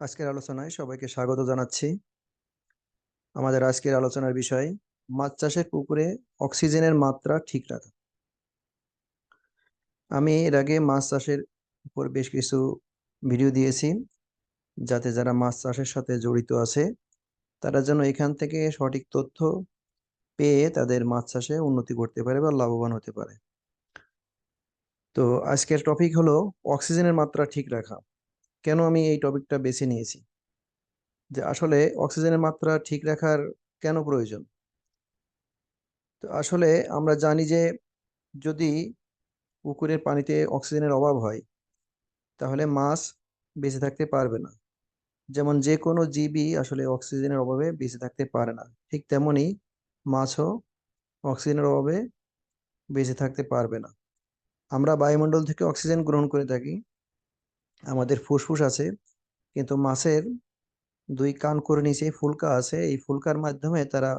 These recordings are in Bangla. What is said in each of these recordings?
আজকের আলোচনায় সবাইকে স্বাগত জানাচ্ছি। আমাদের আজকের আলোচনার বিষয়, মাছ চাষের পুকুরে অক্সিজেনের মাত্রা ঠিক রাখা। আমি এর আগে মাছ চাষের উপর বেশ কিছু ভিডিও দিয়েছি, যাতে যারা মাছ চাষের সাথে জড়িত আছে, তারা যেন এখান থেকে সঠিক তথ্য পেয়ে তাদের মাছ চাষে উন্নতি করতে পারে বা লাভবান হতে পারে। তো আজকের টপিক হলো অক্সিজেনের মাত্রা ঠিক রাখা। কেন আমি এই টপিকটা বেছে নিয়েছি? যে আসলে অক্সিজেনের মাত্রা ঠিক রাখার কেন প্রয়োজন? তো আসলে আমরা জানি যে যদি পুকুরের পানিতে অক্সিজেনের অভাব হয়, তাহলে মাছ বেঁচে থাকতে পারবে না। যেমন যে কোনো জীবই আসলে অক্সিজেনের অভাবে বেঁচে থাকতে পারে না। ঠিক তেমনই মাছও অক্সিজেনের অভাবে বেঁচে থাকতে পারবে না। আমরা বায়ুমণ্ডল থেকে অক্সিজেন গ্রহণ করে থাকি। আমাদের ফুসফুস আছে, কিন্তু মাছের দুই কান করে নিচে ফুলকা আছে, এই ফুলকার মাধ্যমে তারা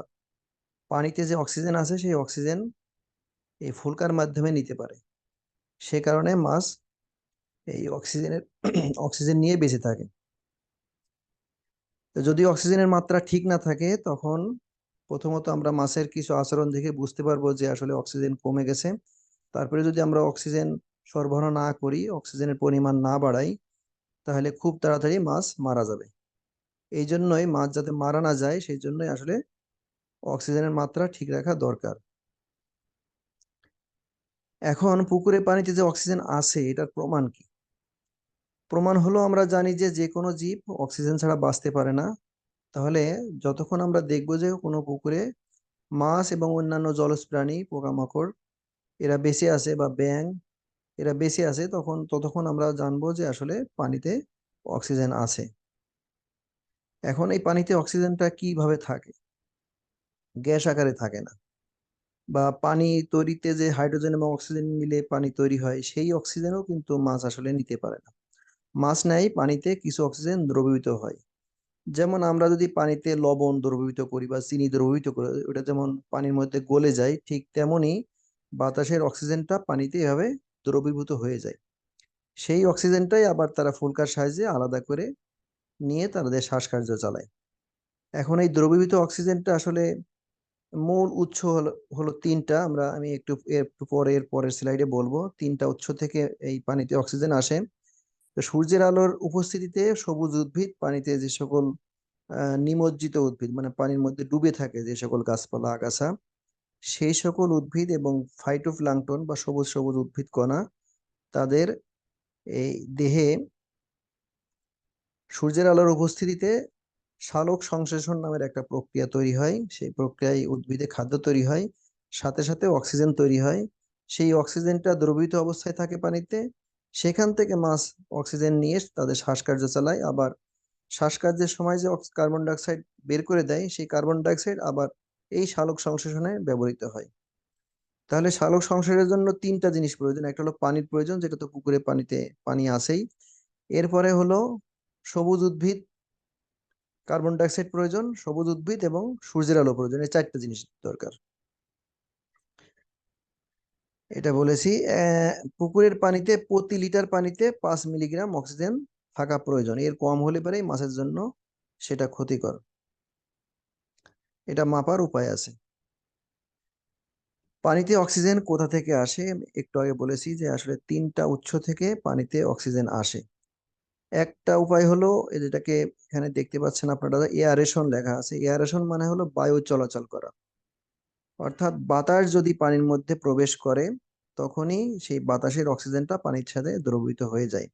পানিতে যে অক্সিজেন আছে সেই অক্সিজেন এই ফুলকার মাধ্যমে নিতে পারে। সে কারণে মাছ এই অক্সিজেনের অক্সিজেন নিয়ে বেঁচে থাকে। যদি অক্সিজেনের মাত্রা ঠিক না থাকে, তখন প্রথমত আমরা মাছের কিছু আচরণ দেখে বুঝতে পারব যে আসলে অক্সিজেন কমে গেছে। তারপরে যদি আমরা অক্সিজেন সরবরাহ না করি, অক্সিজেনের পরিমাণ না বাড়াই, তাহলে খুব তাড়াতাড়ি মাছ মারা যাবে। এই জন্যই মাছ যাতে মারা না যায় সেই জন্যই আসলে অক্সিজেনের মাত্রা ঠিক রাখা দরকার। এখন পুকুরে পানিতে যে অক্সিজেন আছে, এটার প্রমাণ কি? প্রমাণ হলো আমরা জানি যে যে কোনো জীব অক্সিজেন ছাড়া বাঁচতে পারে না। তাহলে যতক্ষণ আমরা দেখব যে কোনো পুকুরে মাছ এবং অন্যান্য জলজ প্রাণী পোকামাকড় এরা বেঁচে আছে বা ব্যাং এরা বেঁচে আছে, তখন, ততক্ষণ আমরা জানব যে আসলে পানিতে অক্সিজেন আছে। এখন এই পানিতে অক্সিজেনটা কীভাবে থাকে? গ্যাস আকারে থাকে না। বা পানি তৈরিতে যে হাইড্রোজেন এবং অক্সিজেন মিলে পানি তৈরি হয়, সেই অক্সিজেনও কিন্তু মাছ আসলে নিতে পারে না। মাছ নেয় পানিতে কিছু অক্সিজেন দ্রবীভূত হয়। যেমন আমরা যদি পানিতে লবণ দ্রবীভূত করি বা চিনি দ্রবীভূত করি, ওটা যেমন পানির মধ্যে গলে যায়, ঠিক তেমনি বাতাসের অক্সিজেনটা পানিতে এভাবে দ্রবীভূত হয়ে যায়। সেই অক্সিজেনটাই আবার তারা ফুলকার সাহায্যে আলাদা করে নিয়ে তাদের শ্বাসকার্য চালায়। এখন এই দ্রবীভূত অক্সিজেনটা আসলে মূল উৎস হলো হলো তিনটা। আমরা, আমি একটু একটু পরে, এর পরের স্লাইডে বলব। তিনটা উৎস থেকে এই পানিতে অক্সিজেন আসে। তো সূর্যের আলোর উপস্থিতিতে সবুজ উদ্ভিদ পানিতে যে সকল নিমজ্জিত উদ্ভিদ মানে পানির মধ্যে ডুবে থাকে যে সকল গাছপালা, আগাছা সেই সকল উদ্ভিদ এবং ফাইটোপ্লাঙ্কটন বা সবুজ সবুজ উদ্ভিদ কণা তাদের এই দেহে সূর্যের আলোর উপস্থিতিতে শালক সংশ্লেষণ নামের একটা প্রক্রিয়া তৈরি হয়। সেই প্রক্রিয়ায় উদ্ভিদে খাদ্য তৈরি হয়, সাথে সাথে অক্সিজেন তৈরি হয়। সেই অক্সিজেনটা দ্রবীভূত অবস্থায় থাকে পানিতে। সেখান থেকে মাছ অক্সিজেন নিয়ে তাদের শ্বাসকার্য চালায়। আবার শ্বাসকার্যের সময় যে কার্বন ডাইঅক্সাইড বের করে দেয়, সেই কার্বন ডাইঅক্সাইড আবার এই শালক সংশ্লেষণে ব্যবহৃত হয়। তাহলে শালক সংশ্লেষণের জন্য তিনটা জিনিস প্রয়োজন। একটা হলো পানির প্রয়োজন, যেটা তো পুকুরে পানিতে, পানি আসেই এরপরে হলো সবুজ উদ্ভিদ, কার্বন ডাইঅক্সাইড প্রয়োজন, সবুজ উদ্ভিদ এবং সূর্যের আলো প্রয়োজন। এই চারটা জিনিস দরকার। এটা বলেছি পুকুরের পানিতে প্রতি লিটার পানিতে পাঁচ মিলিগ্রাম অক্সিজেন থাকা প্রয়োজন। এর কম হলে পরেই মাছের জন্য সেটা ক্ষতিকর। এটা মাপার উপায় আছে। পানিতে অক্সিজেন কোথা থেকে আসে? একটু আগে বলেছি যে আসলে তিনটা উৎস থেকে পানিতে অক্সিজেন আসে। একটা উপায় হলো যেটাকে এখানে দেখতে পাচ্ছেন আপনারা, এয়ারেশন লেখা আছে। এয়ারেশন মানে হলো বায়ু চলাচল করা। অর্থাৎ বাতাস যদি পানির মধ্যে প্রবেশ করে, তখনই সেই বাতাসের অক্সিজেনটা পানির সাথে দ্রবীভূত হয়ে যায়।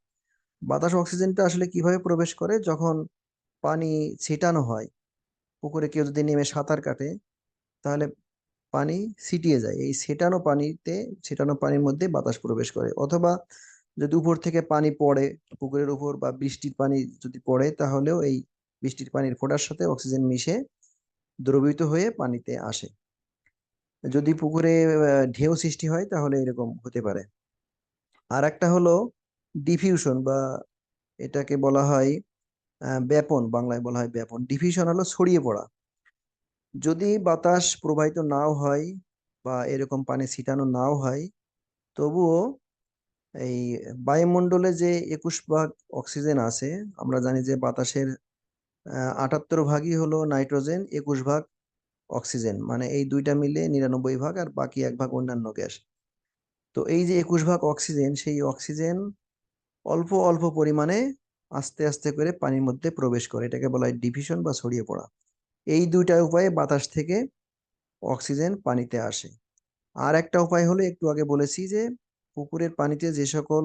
বাতাস অক্সিজেনটা আসলে কীভাবে প্রবেশ করে? যখন পানি ছিটানো হয় পুকুরে কেউ যদি নেমে সাঁতার কাটে, তাহলে পানি ছিটিয়ে যায়। এই ছেটানো পানিতে, ছেটানো পানির মধ্যে বাতাস প্রবেশ করে। অথবা যদি উপর থেকে পানি পড়ে, পুকুরের উপর বা বৃষ্টির পানি যদি পড়ে, তাহলেও এই বৃষ্টির পানির ফোটার সাথে অক্সিজেন মিশে দ্রবিত হয়ে পানিতে আসে। যদি পুকুরে ঢেউ সৃষ্টি হয়, তাহলে এরকম হতে পারে। আর একটা হলো ডিফিউশন বা এটাকে বলা হয় ব্যাপন, বাংলায় বলা হয় ব্যাপন। ডিফিউশন হলো ছড়িয়ে পড়া। যদি বাতাস প্রবাহিত নাও হয় বা এরকম পানি ছিটানো নাও হয়, তবুও এই বায়ুমণ্ডলে যে একুশ ভাগ অক্সিজেন আছে, আমরা জানি যে বাতাসের আটাত্তর ভাগই হলো নাইট্রোজেন, একুশ ভাগ অক্সিজেন। মানে এই দুইটা মিলে নিরানব্বই ভাগ আর বাকি এক ভাগ অন্যান্য গ্যাস। তো এই যে একুশ ভাগ অক্সিজেন, সেই অক্সিজেন অল্প অল্প পরিমাণে আস্তে আস্তে করে পানির মধ্যে প্রবেশ করে। এটাকে বলা হয় ডিভিশন বা ছড়িয়ে পড়া। এই দুইটা উপায়ে বাতাস থেকে অক্সিজেন পানিতে আসে। আর একটা উপায় হলো, একটু আগে বলেছি যে, পুকুরের পানিতে যে সকল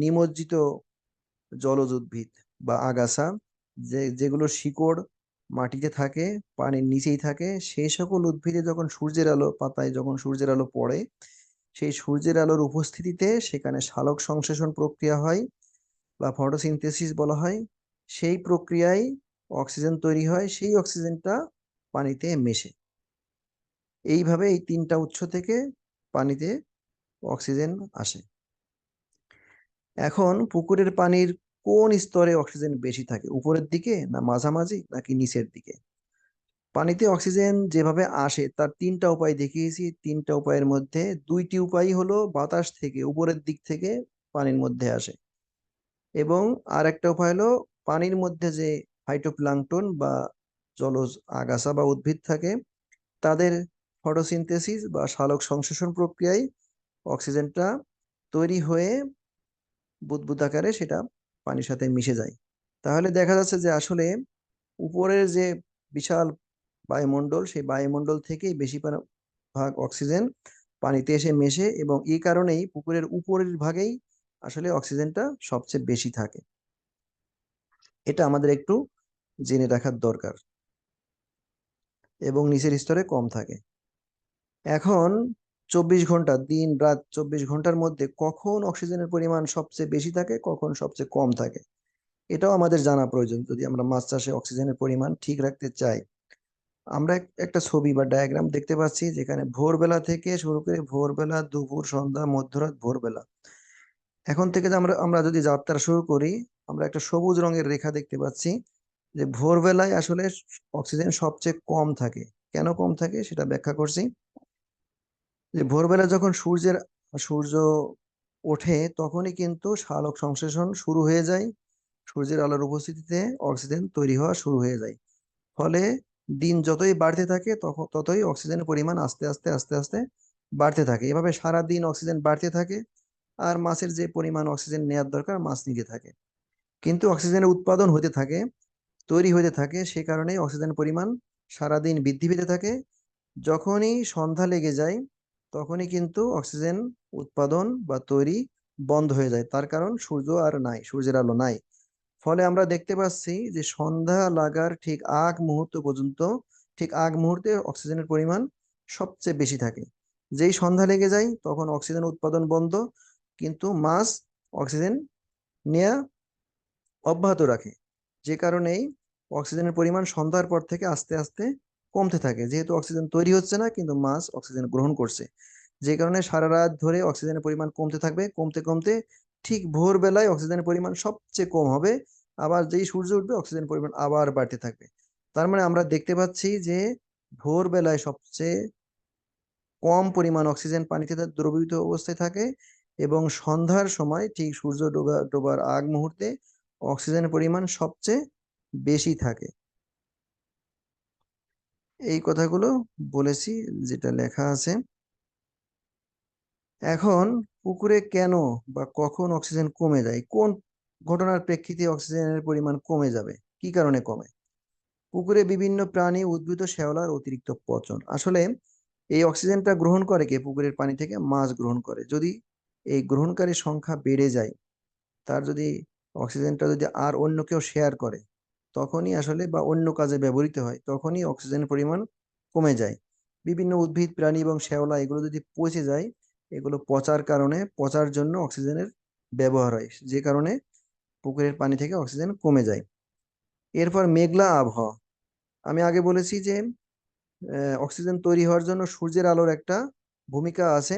নিমজ্জিত জলজ উদ্ভিদ বা আগাছা, যে, যেগুলো শিকড় মাটিতে থাকে, পানির নিচেই থাকে, সেই সকল উদ্ভিদে যখন সূর্যের আলো, পাতায় যখন সূর্যের আলো পড়ে, সেই সূর্যের আলোর উপস্থিতিতে সেখানে সালোক সংশ্লেষণ প্রক্রিয়া হয়। বা ফটোসিনথেসিস বলা হয়, সেই প্রক্রিয়ায় অক্সিজেন তৈরি হয়, সেই অক্সিজেনটা পানিতে মেশে। এইভাবে এই তিনটা উৎস থেকে পানিতে অক্সিজেন আসে। এখন পুকুরের পানির কোন স্তরে অক্সিজেন বেশি থাকে, উপরের দিকে না মাঝামাঝি নাকি নিচের দিকে? পানিতে অক্সিজেন যেভাবে আসে, তার তিনটা উপায় দেখিয়েছি। তিনটা উপায়ের মধ্যে দুইটি উপায় হলো বাতাস থেকে, উপরের দিক থেকে পানির মধ্যে আসে। এবং আর একটা উপায় হলো পানির মধ্যে যে ফাইটোপ্লাঙ্কটন বা জলজ আগাছা বা উদ্ভিদ থাকে, তাদের ফটোসিনথেসিস বা সালোক সংশ্লেষণ প্রক্রিয়ায় অক্সিজেনটা তৈরি হয়ে বুদবুদ আকারে সেটা পানির সাথে মিশে যায়। তাহলে দেখা যাচ্ছে যে আসলে উপরের যে বিশাল বায়ুমণ্ডল, সেই বায়ুমণ্ডল থেকেই বেশি ভাগ অক্সিজেন পানিতে এসে মেশে এবং এই কারণেই পুকুরের উপরের ভাগেই আসলে অক্সিজেনটা সবচেয়ে বেশি থাকে। এটা আমাদের একটু জেনে রাখার দরকার। এবং নিচের স্তরে কম থাকে। এখন চব্বিশ ঘণ্টা, দিন, রাত চব্বিশ ঘণ্টার মধ্যে কখন অক্সিজেনের পরিমাণ সবচেয়ে বেশি থাকে, কখন সবচেয়ে কম থাকে, এটাও আমাদের জানা প্রয়োজন। যদি আমরা মাছ চাষে অক্সিজেনের পরিমাণ ঠিক রাখতে চাই, আমরা একটা ছবি বা ডায়াগ্রাম দেখতে পাচ্ছি যেখানে ভোরবেলা থেকে শুরু করে ভোরবেলা, দুপুর, সন্ধ্যা, মধ্যরাত ভোরবেলা এখন থেকে যে আমরা আমরা যদি যাত্রা শুরু করি, আমরা একটা সবুজ রঙের রেখা দেখতে পাচ্ছি যে ভোরবেলায় আসলে অক্সিজেন সবচেয়ে কম থাকে। কেন কম থাকে সেটা ব্যাখ্যা করছি। যে ভোরবেলা যখন সূর্যের, সূর্য ওঠে তখনই কিন্তু সালোক সংশ্লেষণ শুরু হয়ে যায়। সূর্যের আলোর উপস্থিতিতে অক্সিজেন তৈরি হওয়া শুরু হয়ে যায়। ফলে দিন যতই বাড়তে থাকে তখন ততই অক্সিজেনের পরিমাণ আস্তে আস্তে আস্তে আস্তে বাড়তে থাকে। এভাবে সারা দিন অক্সিজেন বাড়তে থাকে। আর মাছের যে পরিমাণ অক্সিজেন নেওয়ার দরকার, মাছ নিতে থাকে। কিন্তু অক্সিজেনের উৎপাদন হতে থাকে, তৈরি হতে থাকে, সে কারণে অক্সিজেনের পরিমাণ সারাদিন বৃদ্ধি পেতে থাকে। যখনই সন্ধ্যা লেগে যায়, তখনই কিন্তু অক্সিজেন উৎপাদন বা তৈরি বন্ধ হয়ে যায়। তার কারণ সূর্য আর নাই, সূর্যের আলো নাই। ফলে আমরা দেখতে পাচ্ছি যে সন্ধ্যা লাগার ঠিক আগ মুহূর্ত পর্যন্ত, ঠিক আগ মুহূর্তে অক্সিজেনের পরিমাণ সবচেয়ে বেশি থাকে। যেই সন্ধ্যা লেগে যায়, তখন অক্সিজেন উৎপাদন বন্ধ কিন্তু মাছ অক্সিজেন নেয়া অব্যাহত রাখে, যে কারণেই অক্সিজেনের পরিমাণ সন্ধ্যার পর থেকে আস্তে আস্তে কমতে থাকে। যেহেতু অক্সিজেন তৈরি হচ্ছে না, কিন্তু মাছ অক্সিজেন গ্রহণ করছে। যে কারণে সারা রাত ধরে অক্সিজেনের পরিমাণ কমতে থাকবে। কমতে কমতে ঠিক ভোরবেলায় অক্সিজেনের পরিমাণ সবচেয়ে কম হবে। আবার যেই সূর্য উঠবে অক্সিজেন পরিমাণ আবার বাড়তে থাকবে। তার মানে আমরা দেখতে পাচ্ছি যে ভোরবেলায় সবচেয়ে কম পরিমাণ অক্সিজেন পানিতে দ্রবীভূত অবস্থায় থাকে। এবং সন্ধ্যার সময় ঠিক সূর্য ডোবা, ডোবার আগ মুহূর্তে অক্সিজেনের পরিমাণ সবচেয়ে বেশি থাকে। এই কথাগুলো বলেছি, যেটা লেখা আছে। এখন পুকুরে কেন বা কখন অক্সিজেন কমে যায়? কোন ঘটনার প্রেক্ষিতে অক্সিজেনের পরিমাণ কমে যাবে? কি কারণে কমে? পুকুরে বিভিন্ন প্রাণী উদ্ভিদ শ্যাওলার অতিরিক্ত পচন। আসলে এই অক্সিজেনটা গ্রহণ করে কে? পুকুরের পানি থেকে মাছ গ্রহণ করে। যদি এই গ্রহণকারী সংখ্যা বেড়ে যায়, তার যদি অক্সিজেনটা যদি আর অন্য কেউ শেয়ার করে, তখনই আসলে বা অন্য কাজে ব্যবহৃত হয়, তখনই অক্সিজেনের পরিমাণ কমে যায়। বিভিন্ন উদ্ভিদ, প্রাণী এবং শ্যাওলা এগুলো যদি পচে যায়, এগুলো পচার কারণে, পচার জন্য অক্সিজেনের ব্যবহার হয়, যে কারণে পুকুরের পানি থেকে অক্সিজেন কমে যায়। এরপর মেঘলা আবহাওয়া। আমি আগে বলেছি যে অক্সিজেন তৈরি হওয়ার জন্য সূর্যের আলোর একটা ভূমিকা আছে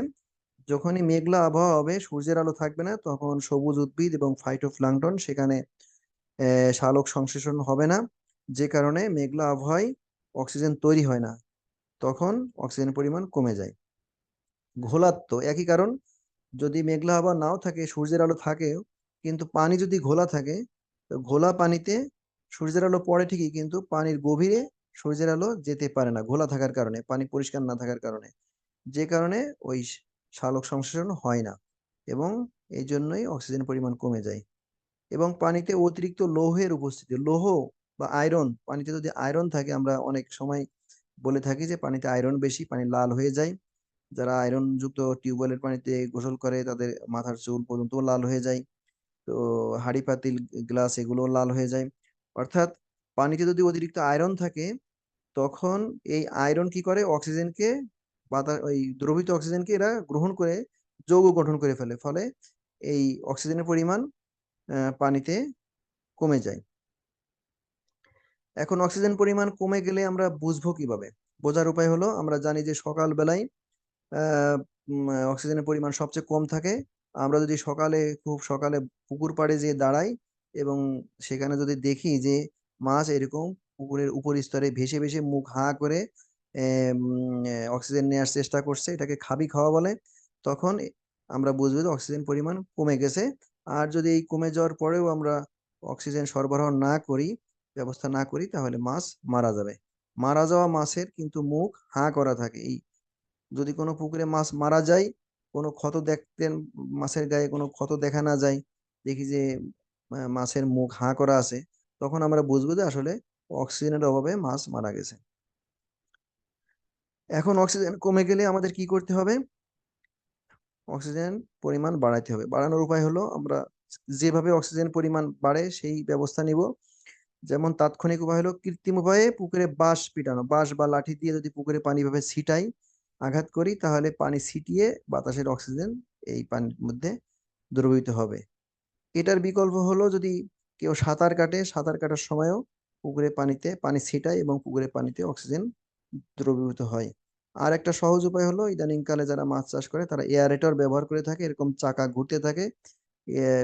যখনই মেঘলা আবহাওয়া হবে, সূর্যের আলো থাকবে না, তখন সবুজ উদ্ভিদ এবং ফাইটোপ্লাঙ্কটন সেখানে সালোক সংশ্লেষণ হবে না। যে কারণে মেঘলা আবহাওয়ায় অক্সিজেন তৈরি হয় না। তখন অক্সিজেনের পরিমাণ কমে যায়। ঘোলাত্ম একই কারণ, যদি মেঘলা আবহাওয়া নাও থাকে, সূর্যের আলো থাকেও কিন্তু পানি যদি ঘোলা থাকে ঘোলা পানিতে সূর্যের আলো পড়ে ঠিকই, কিন্তু পানির গভীরে সূর্যের আলো যেতে পারে না, ঘোলা থাকার কারণে, পানি পরিষ্কার না থাকার কারণে। যে কারণে ওই সালোক সংশ্লেষণ হয় না এবং এই জন্যই অক্সিজেন পরিমাণ কমে যায়। এবং পানিতে অতিরিক্ত লৌহের উপস্থিতি, লৌহ বা আয়রন, পানিতে যদি আয়রন থাকে, আমরা অনেক সময় বলে থাকি যে পানিতে আয়রন বেশি, পানি লাল হয়ে যায়। যারা আয়রন যুক্ত টিউবওয়েলের পানিতে গোসল করে, তাদের মাথার চুল পর্যন্ত লাল হয়ে যায়। তো হাঁড়ি, পাতিল, গ্লাস এগুলো লাল হয়ে যায়। অর্থাৎ পানিতে যদি অতিরিক্ত আয়রন থাকে, তখন এই আয়রন কি করে? অক্সিজেনকে বাতাস ওই দ্রবীভূত অক্সিজেনকে এরা গ্রহণ করে যৌগ গঠন করে ফেলে, ফলে এই অক্সিজেনের পরিমাণ পানিতে কমে যায়। এখন অক্সিজেন পরিমাণ কমে গেলে আমরা বুঝব কীভাবে? বোঝার উপায় হলো, আমরা জানি যে সকাল বেলায় আহ অক্সিজেনের পরিমাণ সবচেয়ে কম থাকে। আমরা যদি সকালে, খুব সকালে পুকুর পাড়ে যেয়ে দাঁড়াই এবং সেখানে যদি দেখি যে মাছ এরকম পুকুরের উপর স্তরে ভেসে ভেসে মুখ হা করে অক্সিজেন নেওয়ার চেষ্টা করছে, এটাকে খাবি খাওয়া বলে, তখন আমরা বুঝব যে অক্সিজেন পরিমাণ কমে গেছে। আর যদি এই কমে যাওয়ার পরেও আমরা অক্সিজেন সরবরাহ না করি, ব্যবস্থা না করি, তাহলে মাছ মারা যাবে। মারা যাওয়া মাছের কিন্তু মুখ হাঁ করা থাকে। এই যদি কোনো পুকুরে মাছ মারা যায়, কোনো ক্ষত দেখতেন মাছের গায়ে কোনো ক্ষত দেখা না যায়, দেখি যে মাছের মুখ হাঁ করা আছে, তখন আমরা বুঝব যে আসলে অক্সিজেনের অভাবে মাছ মারা গেছে। এখন অক্সিজেন কমে গেলে আমাদের কি করতে হবে? অক্সিজেন পরিমাণ বাড়াইতে হবে। বাড়ানোর উপায় হলো আমরা যেভাবে অক্সিজেন পরিমাণ বাড়ে সেই ব্যবস্থা নিব। যেমন তাৎক্ষণিক উপায় হলো কৃত্রিম উপায়ে পুকুরে বাঁশ পিটানো। বাঁশ বা লাঠি দিয়ে যদি পুকুরে পানি ভাবে ছিটাই, আঘাত করি, তাহলে পানি ছিটিয়ে বাতাসের অক্সিজেন এই পানির মধ্যে দ্রবীভূত হবে। এটার বিকল্প হলো যদি কেউ সাঁতার কাটে, সাঁতার কাটার সময়ও পুকুরে পানিতে পানি ছিটায় এবং পুকুরে পানিতে অক্সিজেন দ্রবীভূত হয়। আর একটা সহজ উপায় হলো ইদানিংকালে যারা মাছ চাষ করে তারা এয়ারেটর ব্যবহার করে থাকে। এরকম চাকা ঘুরতে থাকে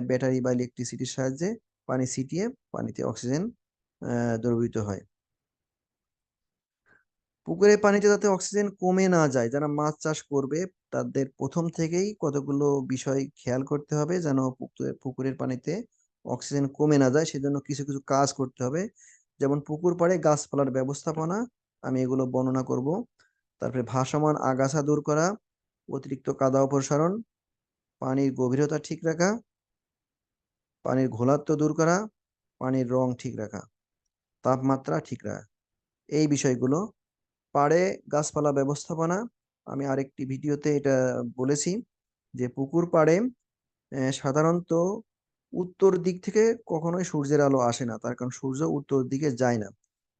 ব্যাটারি বা ইলেকট্রিসিটির সাহায্যে পানি ছিটিয়ে পানিতে অক্সিজেন আহ, দ্রবীভূত হয়। পুকুরের পানিতে যাতে অক্সিজেন কমে না যায় যারা মাছ চাষ করবে তাদের প্রথম থেকেই কতগুলো বিষয় খেয়াল করতে হবে যেন পুকুরের পানিতে অক্সিজেন কমে না যায়। সেজন্য কিছু কিছু কাজ করতে হবে। যেমন পুকুর পাড়ে গাছপালার ব্যবস্থাপনা আমি এগুলো বর্ণনা করব। তারপরে ভাসমান আগাছা দূর করা, অতিরিক্ত কাদা অপসারণ, পানির গভীরতা ঠিক রাখা, পানির ঘোলাত্ব দূর করা, পানির রং ঠিক রাখা, তাপমাত্রা ঠিক রাখা। এই বিষয়গুলো পাড়ে গাছপালা ব্যবস্থাপনা, আমি আরেকটি ভিডিওতে এটা বলেছি যে পুকুর পাড়ে সাধারণত উত্তর দিক থেকে কখনোই সূর্যের আলো আসে না, তার কারণ সূর্য উত্তর দিকে যায় না।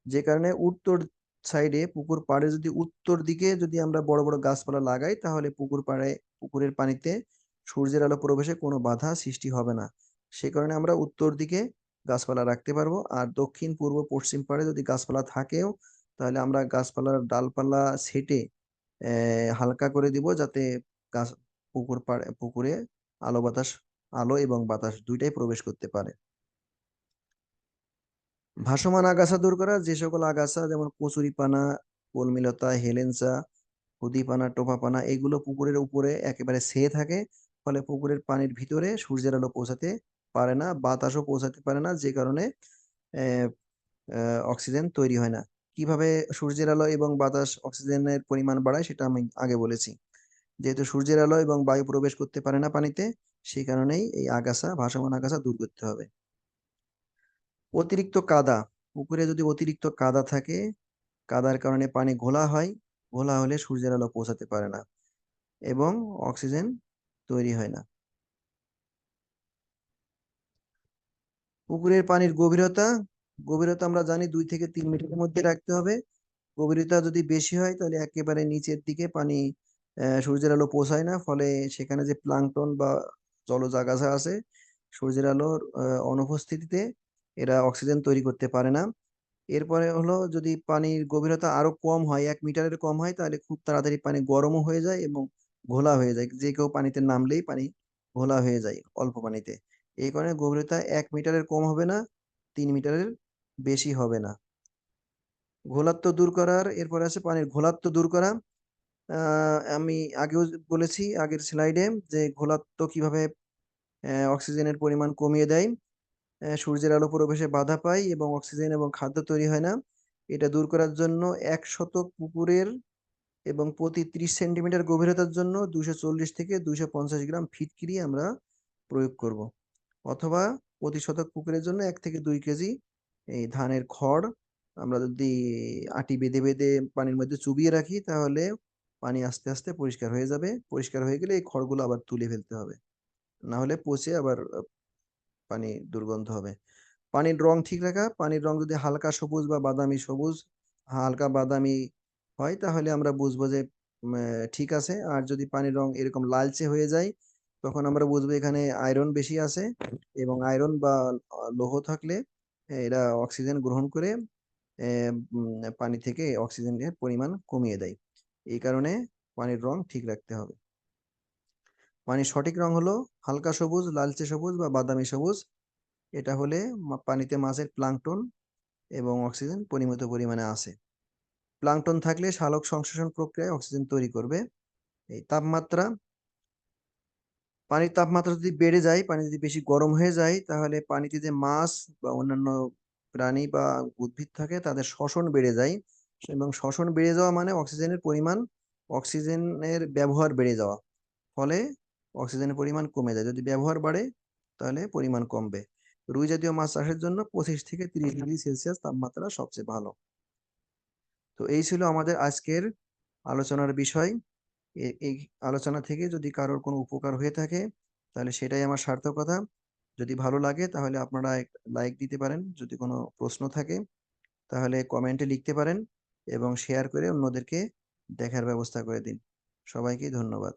যে কারণে উত্তর সাইডে পুকুর পাড়ে যদি উত্তর দিকে যদি আমরা বড় বড় গাছপালা লাগাই, তাহলে পুকুর পাড়ে, পুকুরের পানিতে সূর্যের আলো প্রবেশে কোনো বাধা সৃষ্টি হবে না। সে কারণে আমরা উত্তর দিকে গাছপালা রাখতে পারব। আর দক্ষিণ, পূর্ব, পশ্চিম পাড়ে যদি গাছপালা থাকেও, তাহলে আমরা গাছপালার ডালপালা ছেটে হালকা করে দিব যাতে গাছ, পুকুর পাড়ে, পুকুরে আলো বাতাস, আলো এবং বাতাস দুইটাই প্রবেশ করতে পারে। ভাসমান আগাছা দূর করা, যে সকল আগাছা যেমন কচুরিপানা কলমিলতা, হেলেঞ্চা হুদিপানা টোপাপানা এগুলো পুকুরের উপরে একেবারে ছেয়ে থাকে। ফলে পুকুরের পানির ভিতরে সূর্যের আলো পৌঁছাতে পারে না, বাতাসও পৌঁছাতে পারে না, যে কারণে অক্সিজেন তৈরি হয় না। কীভাবে সূর্যের আলো এবং বাতাস অক্সিজেনের পরিমাণ বাড়ায় সেটা আমি আগে বলেছি। যেহেতু সূর্যের আলো এবং বায়ু প্রবেশ করতে পারে না পানিতে সেই কারণেই এই আগাছা, ভাসমান আগাছা দূর করতে হবে। অতিরিক্ত কাদা, পুকুরে যদি অতিরিক্ত কাদা থাকে, কাদার কারণে পানি ঘোলা হয়, ঘোলা হলে সূর্যের আলো পৌঁছাতে পারে না এবং অক্সিজেন তৈরি হয় না। পুকুরের পানির গভীরতা গভীরতা আমরা জানি দুই থেকে তিন মিটারের মধ্যে রাখতে হবে। গভীরতা যদি বেশি হয়, তাহলে একেবারে নিচের দিকে পানি সূর্যের আলো পৌঁছায় না। ফলে সেখানে যে প্লাঙ্কটন বা জলজ আগাছা আছে, সূর্যের আলোর অনুপস্থিতিতে এরা অক্সিজেন তৈরি করতে পারে না। এরপরে হলো যদি পানির গভীরতা আরও কম হয়, এক মিটারের কম হয়, তাহলে খুব তাড়াতাড়ি পানি গরমও হয়ে যায় এবং ঘোলা হয়ে যায়। যে কেউ পানিতে নামলেই পানি ঘোলা হয়ে যায় অল্প পানিতে। এই কারণে গভীরতা এক মিটারের কম হবে না, তিন মিটারের বেশি হবে না। ঘোলাত্ব দূর করার, এরপরে আছে পানির ঘোলাত্ব দূর করা। আমি আগেও বলেছি আগের স্লাইডে যে ঘোলাত্ম কীভাবে অক্সিজেনের পরিমাণ কমিয়ে দেয়। সূর্যের আলো প্রবেশে বাধা পায় এবং অক্সিজেন এবং খাদ্য তৈরি হয় না। এটা দূর করার জন্য এক শতক পুকুরের এবং প্রতি ত্রিশ সেন্টিমিটার গভীরতার জন্য দুশো চল্লিশ থেকে দুশো পঞ্চাশ গ্রাম ফিটকিরি আমরা প্রয়োগ করব। অথবা প্রতি শতক পুকুরের জন্য এক থেকে দুই কেজি এই ধানের খড় আমরা যদি আটি বেঁধে বেঁধে পানির মধ্যে চুবিয়ে রাখি, তাহলে পানি আস্তে আস্তে পরিষ্কার হয়ে যাবে। পরিষ্কার হয়ে গেলে এই খড়গুলো আবার তুলে ফেলতে হবে। না হলে পচে আবার পানি দুর্গন্ধ হবে। পানির রং ঠিক রাখা, পানির রং যদি হালকা সবুজ বা বাদামি সবুজ, হালকা বাদামি হয়, তাহলে আমরা বুঝব যে ঠিক আছে। আর যদি পানির রং এরকম লালচে হয়ে যায়, তখন আমরা বুঝব এখানে আয়রন বেশি আছে এবং আয়রন বা লৌহ থাকলে এরা অক্সিজেন গ্রহণ করে পানি থেকে অক্সিজেনের পরিমাণ কমিয়ে দেয়। এই কারণে পানির রং ঠিক রাখতে হবে। পানির সঠিক রং হলো হালকা সবুজ, লালচে সবুজ বা বাদামি সবুজ। এটা হলে পানিতে মাছের প্লাঙ্কটন এবং অক্সিজেন পরিমিত পরিমাণে আছে প্লাঙ্কটন থাকলে সালোক সংশ্লেষণ প্রক্রিয়ায় অক্সিজেন তৈরি করবে। এই তাপমাত্রা, পানির তাপমাত্রা যদি বেড়ে যায়, পানি যদি বেশি গরম হয়ে যায়, তাহলে পানিতে যে মাছ বা অন্যান্য প্রাণী বা উদ্ভিদ থাকে, তাদের শ্বসন বেড়ে যায়। এবং শ্বসন বেড়ে যাওয়া মানে অক্সিজেনের পরিমাণ, অক্সিজেনের ব্যবহার বেড়ে যাওয়া। ফলে অক্সিজেনের পরিমাণ কমে যায়। যদি ব্যবহার বাড়ে তাহলে পরিমাণ কমবে। রুই জাতীয় মাছ চাষের জন্য পঁচিশ থেকে তিরিশ ডিগ্রি সেলসিয়াস তাপমাত্রা সবচেয়ে ভালো। তো এই ছিল আমাদের আজকের আলোচনার বিষয়। এই আলোচনা থেকে যদি কারোর কোনো উপকার হয়ে থাকে তাহলে সেটাই আমার সার্থকতা যদি ভালো লাগে তাহলে আপনারা লাইক দিতে পারেন। যদি কোনো প্রশ্ন থাকে তাহলে কমেন্টে লিখতে পারেন এবং শেয়ার করে অন্যদেরকে দেখার ব্যবস্থা করে দিন। সবাইকে ধন্যবাদ।